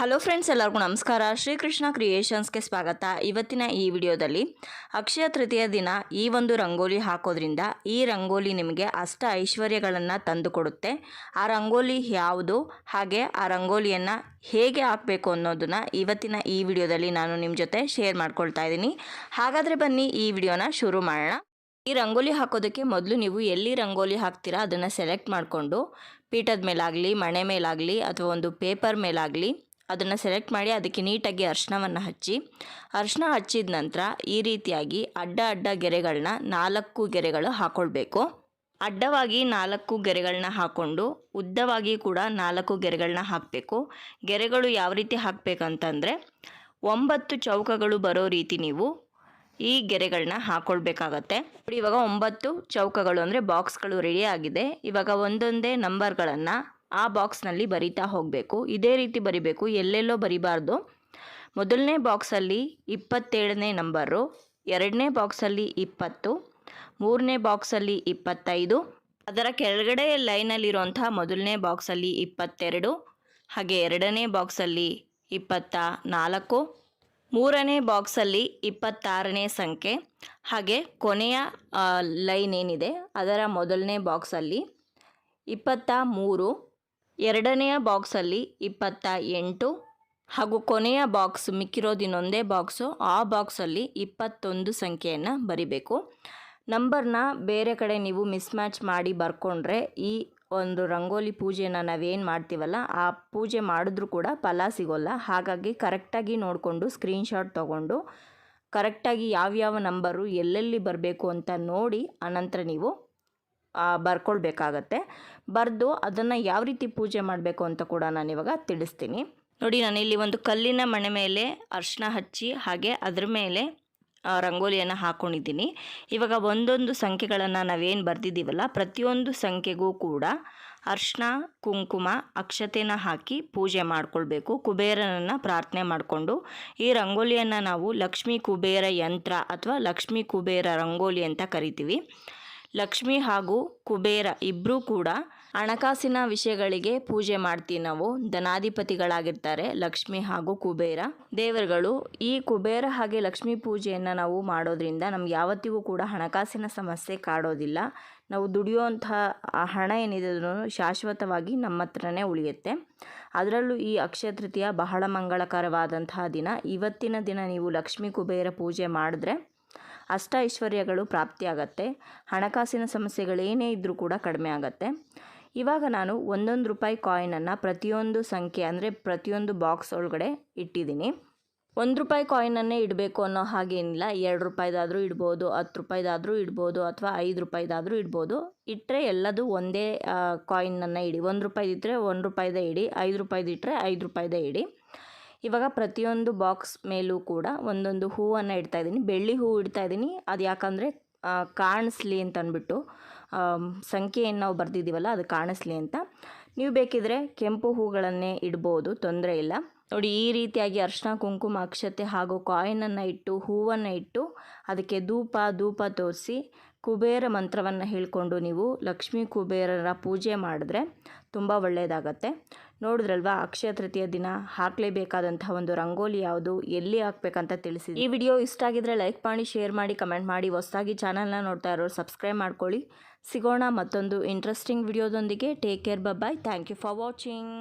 Hello friends, ಎಲ್ಲರಿಗೂ ನಮಸ್ಕಾರ. ಶ್ರೀಕೃಷ್ಣ ಕ್ರಿಯೇಷನ್ಸ್ಗೆ ಸ್ವಾಗತ. ಇವತ್ತಿನ ಈ ವಿಡಿಯೋದಲ್ಲಿ ಅಕ್ಷಯ ತೃತೀಯ ದಿನ ಈ ಒಂದು ರಂಗೋಲಿ ಹಾಕೋದ್ರಿಂದ ಈ ರಂಗೋಲಿ ನಿಮಗೆ ಅಷ್ಟ ಐಶ್ವರ್ಯಗಳನ್ನು ತಂದುಕೊಡುತ್ತೆ. ಆ ರಂಗೋಲಿ ಯಾವುದು, ಹಾಗೆ ಆ ರಂಗೋಲಿಯನ್ನು ಹೇಗೆ ಹಾಕಬೇಕು ಅನ್ನೋದನ್ನು ಇವತ್ತಿನ ಈ ವಿಡಿಯೋದಲ್ಲಿ ನಾನು ನಿಮ್ಮ ಜೊತೆ ಶೇರ್ ಮಾಡ್ಕೊಳ್ತಾ ಇದ್ದೀನಿ. ಹಾಗಾದರೆ ಬನ್ನಿ ಈ ವಿಡಿಯೋನ ಶುರು ಮಾಡೋಣ. ಈ ರಂಗೋಲಿ ಹಾಕೋದಕ್ಕೆ ಮೊದಲು ನೀವು ಎಲ್ಲಿ ರಂಗೋಲಿ ಹಾಕ್ತೀರಾ ಅದನ್ನು ಸೆಲೆಕ್ಟ್ ಮಾಡಿಕೊಂಡು ಪೀಠದ ಮೇಲಾಗಲಿ, ಮಣೆ ಮೇಲಾಗಲಿ ಅಥವಾ ಒಂದು ಪೇಪರ್ ಮೇಲಾಗಲಿ ಅದನ್ನು ಸೆಲೆಕ್ಟ್ ಮಾಡಿ ಅದಕ್ಕೆ ನೀಟಾಗಿ ಅರ್ಶಿನವನ್ನು ಹಚ್ಚಿ. ಅರ್ಶನ ಹಚ್ಚಿದ ನಂತರ ಈ ರೀತಿಯಾಗಿ ಅಡ್ಡ ಅಡ್ಡ ಗೆರೆಗಳನ್ನ ನಾಲ್ಕು ಗೆರೆಗಳು ಹಾಕ್ಕೊಳ್ಬೇಕು ಅಡ್ಡವಾಗಿ ನಾಲ್ಕು ಗೆರೆಗಳನ್ನ ಹಾಕ್ಕೊಂಡು ಉದ್ದವಾಗಿ ಕೂಡ ನಾಲ್ಕು ಗೆರೆಗಳನ್ನ ಹಾಕಬೇಕು. ಗೆರೆಗಳು ಯಾವ ರೀತಿ ಹಾಕಬೇಕಂತಂದರೆ ಒಂಬತ್ತು ಚೌಕಗಳು ಬರೋ ರೀತಿ ನೀವು ಈ ಗೆರೆಗಳನ್ನ ಹಾಕ್ಕೊಳ್ಬೇಕಾಗತ್ತೆ ನೋಡಿ, ಇವಾಗ ಒಂಬತ್ತು ಚೌಕಗಳು ಅಂದರೆ ಬಾಕ್ಸ್ಗಳು ರೆಡಿ ಆಗಿದೆ. ಇವಾಗ ಒಂದೊಂದೇ ನಂಬರ್ಗಳನ್ನು ಆ ಬಾಕ್ಸ್ನಲ್ಲಿ ಬರಿತಾ ಹೋಗಬೇಕು. ಇದೇ ರೀತಿ ಬರಿಬೇಕು. ಎಲ್ಲೆಲ್ಲೋ ಬರಿಬಾರ್ದು. ಮೊದಲನೇ ಬಾಕ್ಸಲ್ಲಿ ಇಪ್ಪತ್ತೇಳನೇ ನಂಬರು, ಎರಡನೇ ಬಾಕ್ಸಲ್ಲಿ ಇಪ್ಪತ್ತು, ಮೂರನೇ ಬಾಕ್ಸಲ್ಲಿ ಇಪ್ಪತ್ತೈದು, ಅದರ ಕೆಳಗಡೆ ಲೈನಲ್ಲಿರುವಂಥ ಮೊದಲನೇ ಬಾಕ್ಸಲ್ಲಿ ಇಪ್ಪತ್ತೆರಡು, ಹಾಗೆ ಎರಡನೇ ಬಾಕ್ಸಲ್ಲಿ ಇಪ್ಪತ್ತ ನಾಲ್ಕು ಮೂರನೇ ಬಾಕ್ಸಲ್ಲಿ ಇಪ್ಪತ್ತಾರನೇ ಸಂಖ್ಯೆ, ಹಾಗೆ ಕೊನೆಯ ಲೈನ್ ಏನಿದೆ, ಅದರ ಮೊದಲನೇ ಬಾಕ್ಸಲ್ಲಿ ಇಪ್ಪತ್ತ ಮೂರು ಎರಡನೆಯ ಬಾಕ್ಸಲ್ಲಿ ಇಪ್ಪತ್ತ ಎಂಟು ಹಾಗೂ ಕೊನೆಯ ಬಾಕ್ಸ್ ಮಿಕ್ಕಿರೋದು ಇನ್ನೊಂದೇ ಬಾಕ್ಸು, ಆ ಬಾಕ್ಸಲ್ಲಿ ಇಪ್ಪತ್ತೊಂದು ಸಂಖ್ಯೆಯನ್ನು ಬರಿಬೇಕು. ನಂಬರ್ನ ಬೇರೆ ಕಡೆ ನೀವು ಮಿಸ್ ಮ್ಯಾಚ್ ಮಾಡಿ ಬರ್ಕೊಂಡ್ರೆ ಈ ಒಂದು ರಂಗೋಲಿ ಪೂಜೆನ ನಾವೇನು ಮಾಡ್ತೀವಲ್ಲ, ಆ ಪೂಜೆ ಮಾಡಿದ್ರೂ ಕೂಡ ಫಲ ಸಿಗೋಲ್ಲ. ಹಾಗಾಗಿ ಕರೆಕ್ಟಾಗಿ ನೋಡಿಕೊಂಡು ಸ್ಕ್ರೀನ್ಶಾಟ್ ತೊಗೊಂಡು, ಕರೆಕ್ಟಾಗಿ ಯಾವ್ಯಾವ ನಂಬರು ಎಲ್ಲೆಲ್ಲಿ ಬರಬೇಕು ಅಂತ ನೋಡಿ, ಆನಂತರ ನೀವು ಬರ್ಕೊಳ್ಬೇಕಾಗತ್ತೆ. ಬರೆದು ಅದನ್ನು ಯಾವ ರೀತಿ ಪೂಜೆ ಮಾಡಬೇಕು ಅಂತ ಕೂಡ ನಾನು ಇವಾಗ ತಿಳಿಸ್ತೀನಿ. ನೋಡಿ ನಾನಿಲ್ಲಿ ಒಂದು ಕಲ್ಲಿನ ಮಣೆ ಮೇಲೆ ಅರ್ಶಿನ ಹಚ್ಚಿ, ಹಾಗೆ ಅದ್ರ ಮೇಲೆ ರಂಗೋಲಿಯನ್ನು ಹಾಕೊಂಡಿದ್ದೀನಿ. ಇವಾಗ ಒಂದೊಂದು ಸಂಖ್ಯೆಗಳನ್ನು ನಾವೇನು ಬರೆದಿದ್ದೀವಲ್ಲ, ಪ್ರತಿಯೊಂದು ಸಂಖ್ಯೆಗೂ ಕೂಡ ಅರ್ಶಿನ ಕುಂಕುಮ, ಅಕ್ಷತೆನ ಹಾಕಿ ಪೂಜೆ ಮಾಡಿಕೊಳ್ಬೇಕು. ಕುಬೇರನನ್ನು ಪ್ರಾರ್ಥನೆ ಮಾಡಿಕೊಂಡು, ಈ ರಂಗೋಲಿಯನ್ನು ನಾವು ಲಕ್ಷ್ಮೀ ಕುಬೇರ ಯಂತ್ರ ಅಥವಾ ಲಕ್ಷ್ಮೀ ಕುಬೇರ ರಂಗೋಲಿ ಅಂತ ಕರಿತೀವಿ. ಲಕ್ಷ್ಮಿ ಹಾಗೂ ಕುಬೇರ ಇಬ್ಬರೂ ಕೂಡ ಹಣಕಾಸಿನ ವಿಷಯಗಳಿಗೆ ಪೂಜೆ ಮಾಡ್ತೀವಿ ನಾವು. ಧನಾಧಿಪತಿಗಳಾಗಿರ್ತಾರೆ ಲಕ್ಷ್ಮಿ ಹಾಗೂ ಕುಬೇರ. ದೇವರುಗಳು ಈ ಕುಬೇರ ಹಾಗೆ ಲಕ್ಷ್ಮಿ ಪೂಜೆಯನ್ನು ನಾವು ಮಾಡೋದ್ರಿಂದ ನಮ್ಗೆ ಯಾವತ್ತಿಗೂ ಕೂಡ ಹಣಕಾಸಿನ ಸಮಸ್ಯೆ ಕಾಡೋದಿಲ್ಲ. ನಾವು ದುಡಿಯುವಂತಹ ಆ ಹಣ ಏನಿದೆ ಶಾಶ್ವತವಾಗಿ ನಮ್ಮ ಹತ್ರನೇ ಉಳಿಯುತ್ತೆ. ಅದರಲ್ಲೂ ಈ ಅಕ್ಷಯ ತೃತೀಯ ಬಹಳ ಮಂಗಳಕರವಾದಂತಹ ದಿನ. ಇವತ್ತಿನ ದಿನ ನೀವು ಲಕ್ಷ್ಮೀ ಕುಬೇರ ಪೂಜೆ ಮಾಡಿದ್ರೆ ಅಷ್ಟ ಐಶ್ವರ್ಯಗಳು ಪ್ರಾಪ್ತಿಯಾಗತ್ತೆ. ಹಣಕಾಸಿನ ಸಮಸ್ಯೆಗಳೇನೇ ಇದ್ದರೂ ಕೂಡ ಕಡಿಮೆ ಆಗುತ್ತೆ. ಇವಾಗ ನಾನು ಒಂದೊಂದು ರೂಪಾಯಿ ಕಾಯಿನನ್ನು ಪ್ರತಿಯೊಂದು ಸಂಖ್ಯೆ ಅಂದರೆ ಪ್ರತಿಯೊಂದು ಬಾಕ್ಸ್ ಒಳಗಡೆ ಇಟ್ಟಿದ್ದೀನಿ. ಒಂದು ರೂಪಾಯಿ ಕಾಯಿನನ್ನೇ ಇಡಬೇಕು ಅನ್ನೋ ಹಾಗೇನಿಲ್ಲ ಎರಡು ರೂಪಾಯಿದಾದರೂ ಇಡ್ಬೋದು, ಹತ್ತು ರೂಪಾಯಿದಾದರೂ ಇಡ್ಬೋದು ಅಥವಾ ಐದು ರೂಪಾಯಿದಾದರೂ ಇಡ್ಬೋದು. ಇಟ್ಟರೆ ಎಲ್ಲದು ಒಂದೇ ಕಾಯಿನನ್ನು ಇಡಿ. ಒಂದು ರೂಪಾಯಿದಿದ್ದರೆ ಒಂದು ರೂಪಾಯಿದೇ ಇಡಿ, ಐದು ರೂಪಾಯಿದಿಟ್ಟರೆ ಐದು ರೂಪಾಯಿದೇ ಇಡಿ. ಇವಾಗ ಪ್ರತಿಯೊಂದು ಬಾಕ್ಸ್ ಮೇಲೂ ಕೂಡ ಒಂದೊಂದು ಹೂವನ್ನು ಇಡ್ತಾ ಇದ್ದೀನಿ. ಬೆಳ್ಳಿ ಹೂವು ಇಡ್ತಾ ಇದ್ದೀನಿ. ಅದು ಯಾಕಂದರೆ ಕಾಣಿಸ್ಲಿ ಅಂತ ಅಂದ್ಬಿಟ್ಟು ಸಂಖ್ಯೆಯನ್ನು ನಾವು ಬರೆದಿದ್ದೀವಲ್ಲ, ಅದು ಕಾಣಿಸ್ಲಿ ಅಂತ. ನೀವು ಬೇಕಿದ್ರೆ ಕೆಂಪು ಹೂಗಳನ್ನೇ ಇಡ್ಬೋದು, ತೊಂದರೆ ಇಲ್ಲ. ನೋಡಿ, ಈ ರೀತಿಯಾಗಿ ಅರ್ಶಿನ, ಕುಂಕುಮ, ಅಕ್ಷತೆ ಹಾಗೂ ಕಾಯಿನನ್ನು ಇಟ್ಟು, ಹೂವನ್ನು ಇಟ್ಟು, ಅದಕ್ಕೆ ಧೂಪ ಧೂಪ ತೋರಿಸಿ ಕುಬೇರ ಮಂತ್ರವನ್ನು ಹೇಳಿಕೊಂಡು ನೀವು ಲಕ್ಷ್ಮೀ ಕುಬೇರರ ಪೂಜೆ ಮಾಡಿದ್ರೆ ತುಂಬ ಒಳ್ಳೆಯದಾಗತ್ತೆ ನೋಡಿದ್ರಲ್ವಾ, ಅಕ್ಷಯ ತೃತೀಯ ದಿನ ಹಾಕಲೇಬೇಕಾದಂತಹ ಒಂದು ರಂಗೋಲಿ ಯಾವುದು, ಎಲ್ಲಿ ಹಾಕ್ಬೇಕಂತ ತಿಳಿಸಿ ಈ ವಿಡಿಯೋ ಇಷ್ಟ ಆಗಿದ್ರೆ ಲೈಕ್ ಮಾಡಿ, ಶೇರ್ ಮಾಡಿ, ಕಮೆಂಟ್ ಮಾಡಿ. ಹೊಸದಾಗಿ ಚಾನಲ್ನ ನೋಡ್ತಾ ಇರೋರು ಸಬ್ಸ್ಕ್ರೈಬ್ ಮಾಡ್ಕೊಳ್ಳಿ. ಸಿಗೋಣ ಮತ್ತೊಂದು interesting ವಿಡಿಯೋದೊಂದಿಗೆ. Take care bye thank you for watching